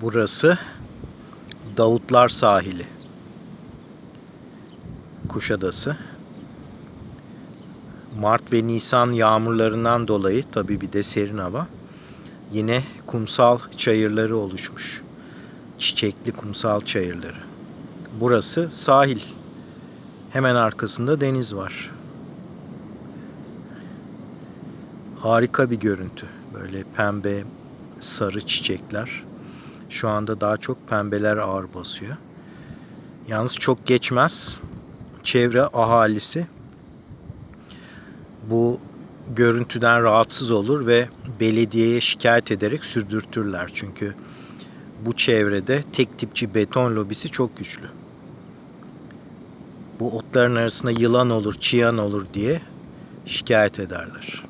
Burası Davutlar Sahili. Kuşadası. Mart ve Nisan yağmurlarından dolayı tabii bir de serin hava. Yine kumsal çayırları oluşmuş. Çiçekli kumsal çayırları. Burası sahil. Hemen arkasında deniz var. Harika bir görüntü. Böyle pembe, sarı çiçekler. Şu anda daha çok pembeler ağır basıyor. Yalnız çok geçmez. Çevre ahalisi bu görüntüden rahatsız olur ve belediyeye şikayet ederek sürdürtürler. Çünkü bu çevrede tek tipçi beton lobisi çok güçlü. Bu otların arasında yılan olur, çıyan olur diye şikayet ederler.